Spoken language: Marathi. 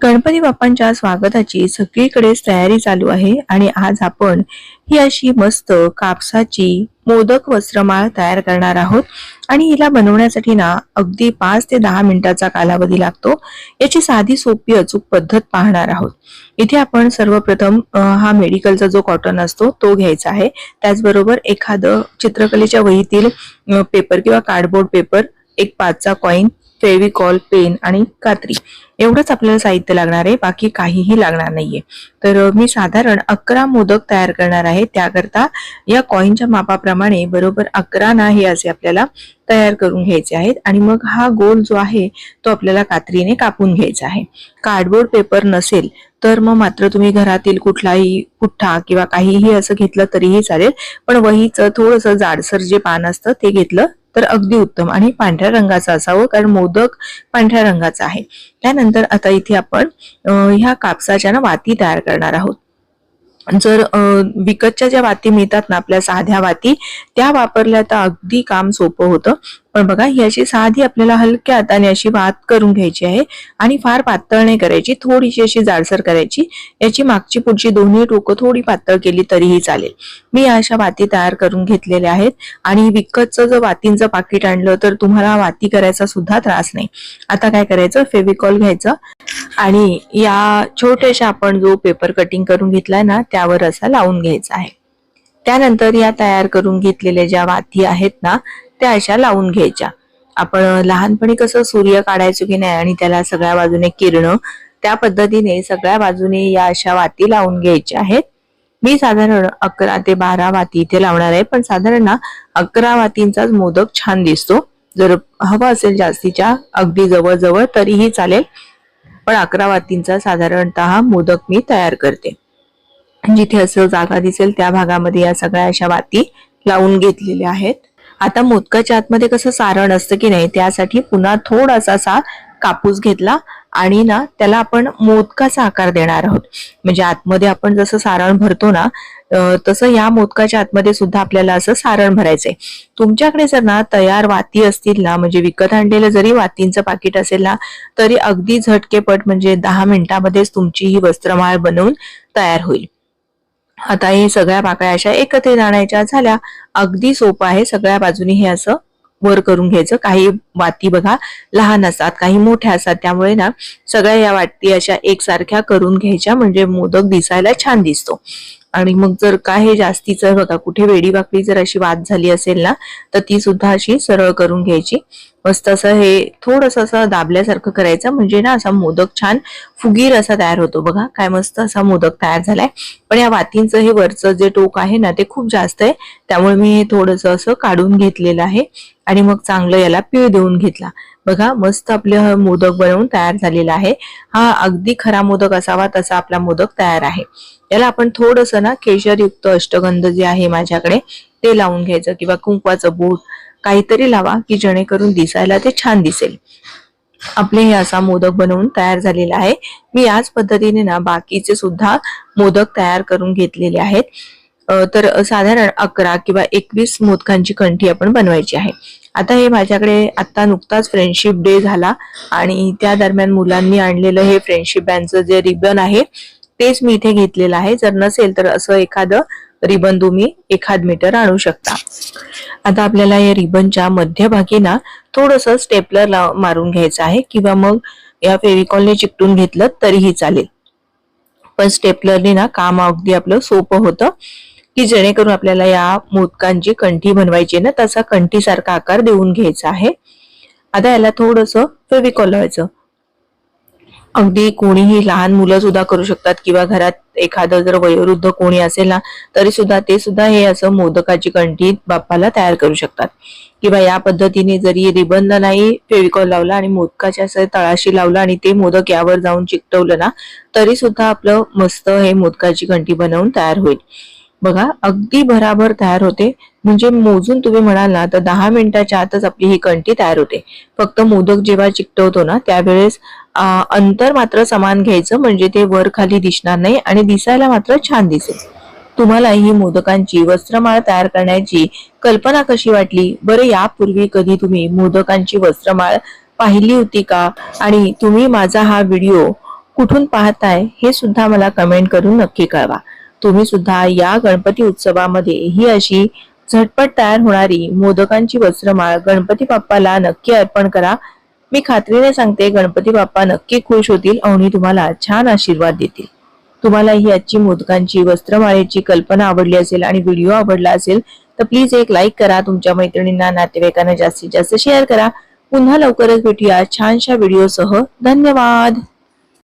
गणपती बाप्पांच्या स्वागताची सगळीकडेच तयारी चालू आहे आणि आज आपण ही अशी मस्त कापसाची मोदक वस्त्रमाळ तयार करणार आहोत. आणि हिला बनवण्यासाठी ना अगदी पाच ते दहा मिनिटाचा कालावधी लागतो. याची साधी सोपी अचूक पद्धत पाहणार आहोत. इथे आपण सर्वप्रथम हा मेडिकलचा जो कॉटन असतो तो घ्यायचा आहे. त्याचबरोबर एखादं चित्रकलेच्या वहीतील पेपर किंवा कार्डबोर्ड पेपर एक पाचचा कॉईन फेविकॉल पेन आणि कात्री. एवढंच आपल्याला साहित्य लागणार आहे बाकी काहीही लागणार नाहीये. तर मी साधारण अकरा मोदक तयार करणार आहे. त्याकरता या कॉईनच्या मापाप्रमाणे बरोबर अकरा ना हे असे आपल्याला तयार करून घ्यायचे आहेत. आणि मग हा गोल जो आहे तो आपल्याला कात्रीने कापून घ्यायचा आहे. कार्डबोर्ड पेपर नसेल तर मग मात्र तुम्ही घरातील कुठलाही पुठ्ठा किंवा काहीही असं घेतलं तरीही चालेल. पण वहीचं थोडंसं जाडसर जे पान असतं ते घेतलं तर अगदी उत्तम आणि पांढऱ्या रंगाचा असावं कारण मोदक पांढऱ्या रंगाचा आहे. त्यानंतर आता इथे आपण ह्या कापसाच्या ना वाती तयार करणार आहोत. जर विकतच्या ज्या वाती मिळतात ना आपल्या साध्या वाती त्या वापरल्या तर अगदी काम सोपं होतं. पण बघा ही अशी साधी आपल्याला हलक्या हाताने अशी वात करून घ्यायची आहे आणि फार पातळ नाही करायची थोडीशी अशी जाडसर करायची. याची मागची पुढची दोन्ही टोकं थोडी पातळ केली तरीही चालेल. मी अशा वाती तयार करून घेतलेल्या आहेत आणि विकतचं जर वातींचं पाकिट आणलं तर तुम्हाला वाती करायचा सुद्धा त्रास नाही. आता काय करायचं? फेविकॉल घ्यायचं आणि या छोट्याशा आपण जो पेपर कटिंग करून घेतलाय ना त्यावर असा लावून घ्यायचा आहे. त्यानंतर या तयार करून घेतलेल्या ज्या वाती आहेत ना त्या अशा लावून घ्यायच्या. आपण लहानपणी कसं सूर्य काढायचो की नाही आणि त्याला सगळ्या बाजूने किरणं त्या पद्धतीने सगळ्या बाजूने या अशा वाती लावून घ्यायच्या आहेत. मी साधारण अकरा ते बारा वाती इथे लावणार आहे पण साधारण ना अकरा वातींचाच मोदक छान दिसतो. जर हवा असेल जास्तीच्या अगदी जवळजवळ तरीही चालेल पण अकरा वातींचा साधारणतः मोदक मी तयार करते. जिथे असं जागा दिसेल त्या भागामध्ये या सगळ्या अशा वाती लावून घेतलेल्या आहेत. आता मोदकाच्या आतमध्ये कसं सारण असतं की नाही त्यासाठी पुन्हा थोडासा असा कापूस घेतला आणि ना त्याला आपण मोदकाचा आकार देणार आहोत. म्हणजे आतमध्ये आपण जसं सारण भरतो ना तसं या मोदकाच्या आतमध्ये सुद्धा आपल्याला असं सारण भरायचंय. तुमच्याकडे जर ना तयार वाती असतील ना म्हणजे विकत आणलेलं जरी वातींचं पाकिट असेल ना तरी अगदी झटकेपट म्हणजे दहा मिनिटामध्येच तुमची ही वस्त्रमाळ बनवून तयार होईल. आता हे सगळ्या पाकळ्या अशा एकत्रित आणायच्या झाल्या. अगदी सोपं आहे सगळ्या बाजूनी हे असं वर करून घ्यायचं. काही वाती बघा लहान असतात काही मोठ्या असतात. त्यामुळे ना सगळ्या या वाटी अशा एकसारख्या करून घ्यायच्या म्हणजे मोदक दिसायला छान दिसतो. आणि मग जर का हे जास्तीचं बघा कुठे वेडी वाकडी जर अशी वाद झाली असेल ना तर ती सुद्धा अशी सरळ करून घ्यायची. मस्त असं हे थोडस असं दाबल्यासारखं करायचं म्हणजे ना असा मोदक छान फुगीर असा तयार होतो बघा. काय मस्त असा मोदक तयार झालाय. पण या वातींचं हे वरचं जे टोक आहे ना ते खूप जास्त आहे. त्यामुळे मी हे थोडस असं काढून घेतलेलं आहे. आणि मग चांगलं याला पीळ देऊन घेतला. बघा मस्त आपले हा मोदक बनवून तयार झालेला आहे. हा अगदी खरा मोदक असावा तसा आपला मोदक तयार आहे. याला आपण थोडस ना केशरयुक्त अष्टगंध जे आहे माझ्याकडे ते लावून घ्यायचं किंवा कुंकवाचं बोट काहीतरी लावा की जेणेकरून दिसायला ते छान दिसेल. आपले हे असा मोदक बनवून तयार झालेला आहे. मी याच पद्धतीने ना बाकीचे सुद्धा मोदक तयार करून घेतलेले आहेत. तर साधारण अकरा किंवा एकवीस मोदकांची कंठी आपण बनवायची आहे. आता हे माझ्याकडे आता नुकताच फ्रेंडशिप डे झाला आणि त्या दरम्यान मुलांनी आणलेलं हे फ्रेंडशिप बँडचं जे रिबन आहे तेच मी इथे घेतलेलं आहे. जर नसेल तर असं एखादं रिबन तुम्ही एखाद मीटर आणू शकता. आता आपल्याला या रिबनच्या मध्यभागी ना थोडस स्टेपलर मारून घ्यायचं आहे किंवा मग या फेविकॉलने चिकटून घेतलं तरीही चालेल. पण स्टेपलरने ना काम अगदी आपलं सोपं होतं. की जेणेकरून आपल्याला या मोदकांची कंठी बनवायची ना तसा कंठीसारखा आकार देऊन घ्यायचा आहे. आता याला थोडस फेविकॉल लावायचं. अगदी कोणीही लहान मुलं सुद्धा करू शकतात किंवा घरात एखादं जर वयोवृद्ध कोणी असेल ना तरी सुद्धा ते सुद्धा हे असं मोदकाची कंठी बाप्पाला तयार करू शकतात. किंवा या पद्धतीने जरी रिबंद नाही फेविकॉल लावला आणि मोदकाच्या असं तळाशी लावलं आणि ते मोदक यावर जाऊन चिकटवलं ना तरी सुद्धा आपलं मस्त हे मोदकाची कंठी बनवून तयार होईल. बघा अगदी भराभर तयार होते. म्हणजे मोजून तुम्ही म्हणाल ना तर दहा मिनिटाच्या आतच आपली ही कंटी तयार होते. फक्त मोदक जेव्हा चिकटवतो ना त्यावेळेस अंतर मात्र समान घ्यायचं म्हणजे ते वर खाली दिसणार नाही आणि दिसायला मात्र छान दिसेल. तुम्हाला ही मोदकांची वस्त्रमाळ तयार करण्याची कल्पना कशी वाटली? बरं यापूर्वी कधी तुम्ही मोदकांची वस्त्रमाळ पाहिली होती का? आणि तुम्ही माझा हा व्हिडिओ कुठून पाहताय हे सुद्धा मला कमेंट करून नक्की कळवा. तुम्ही सुद्धा या गणपती उत्सवामध्ये ही अशी झटपट तयार होणारी मोदकांची वस्त्रमाळ गणपती बाप्पाला नक्की अर्पण करा. मी खात्रीने सांगते गणपती बाप्पा नक्की खुश होतील आणि तुम्हाला छान आशीर्वाद देतील. तुम्हाला ही आजची मोदकांची वस्त्रमाळेची कल्पना आवडली असेल आणि व्हिडिओ आवडला असेल तर प्लीज एक लाईक करा तुमच्या मैत्रिणींना नातेवाईकांना जास्तीत जास्त शेअर करा. पुन्हा लवकरच भेटूया छानशा व्हिडिओसह. धन्यवाद!